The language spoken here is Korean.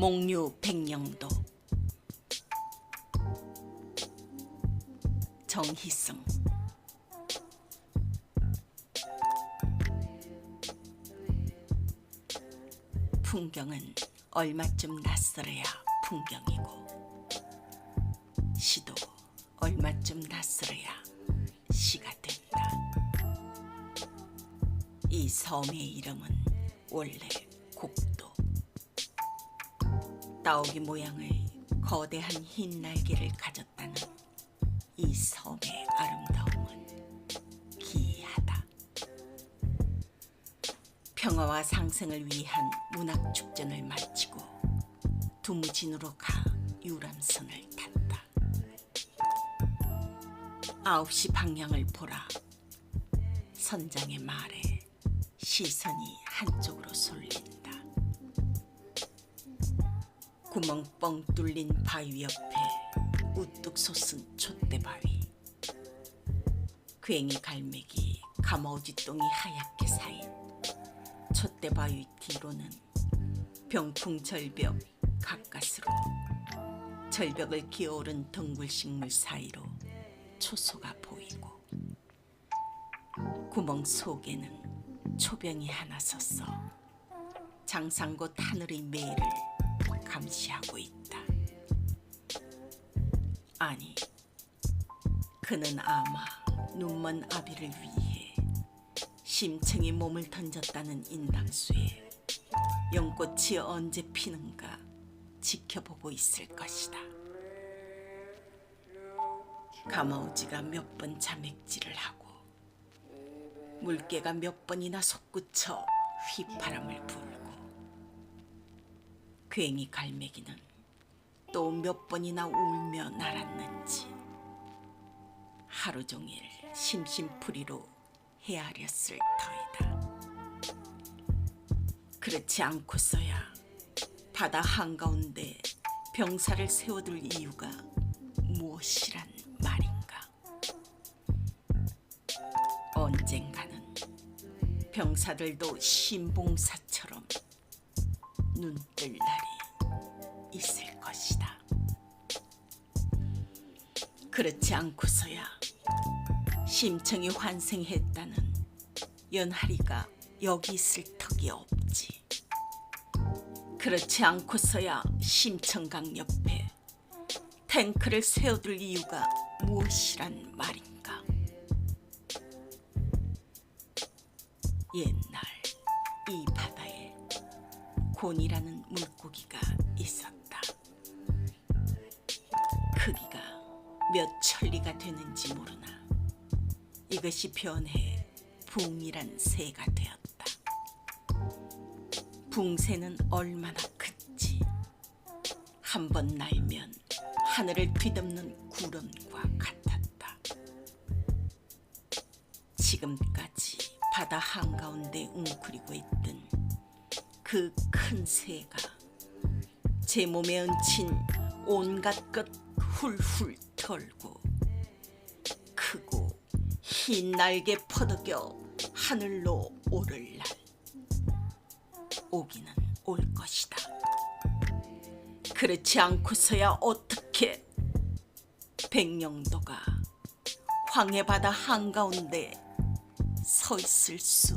목류 백령도 정희승 풍경은 얼마쯤 낯설어야 풍경이고 시도 얼마쯤 낯설어야 시가 된다. 이 섬의 이름은 원래 곡도. 따오기 모양의 거대한 흰 날개를 가졌다는 이 섬의 아름다움은 기이하다. 평화와 상생을 위한 문학 축전을 마치고 두무진으로 가 유람선을 탔다. 아홉 시 방향을 보라. 선장의 말에 시선이 한쪽으로 쏠린다. 구멍 뻥 뚫린 바위 옆에 우뚝 솟은 촛대바위. 괜히 갈매기 가마우지 똥이 하얗게 사인 촛대바위 뒤로는 병풍 절벽 가까스로 절벽을 기어오른 덩굴식물 사이로 초소가 보이고 구멍 속에는 초병이 하나 섰어 장상곳 하늘의 매를 감시하고 있다. 아니, 그는 아마 눈먼 아비를 위해 심층이 몸을 던졌다는 인당수에 연꽃이 언제 피는가 지켜보고 있을 것이다. 가마우지가 몇 번 자맥질을 하고 물개가 몇 번이나 솟구쳐 휘파람을 불고 괜히 갈매기는 또 몇 번이나 울며 날았는지 하루 종일 심심풀이로 헤아렸을 터이다. 그렇지 않고서야 바다 한가운데 병사를 세워둘 이유가 무엇이란 말인가? 언젠가는 병사들도 신봉사처럼 눈 뜰 날이 있을 것이다. 그렇지 않고서야 심청이 환생했다는 연하리가 여기 있을 턱이 없지. 그렇지 않고서야 심청강 옆에 탱크를 세워둘 이유가 무엇이란 말인가? 옛날 이 바다에 곤이라는 물고기가 있었다. 크기가 몇 천리가 되는지 모르나 이것이 변해 붕이란 새가 되었다. 붕새는 얼마나 큰지 한 번 날면 하늘을 뒤덮는 구름과 같았다. 지금까지 바다 한가운데 웅크리고 있던 그 큰 새가 제 몸에 얹힌 온갖 것 훌훌 털고 크고 흰 날개 퍼덕여 하늘로 오를 날 오기는 올 것이다. 그렇지 않고서야 어떻게 백령도가 황해 바다 한가운데 서 있을 수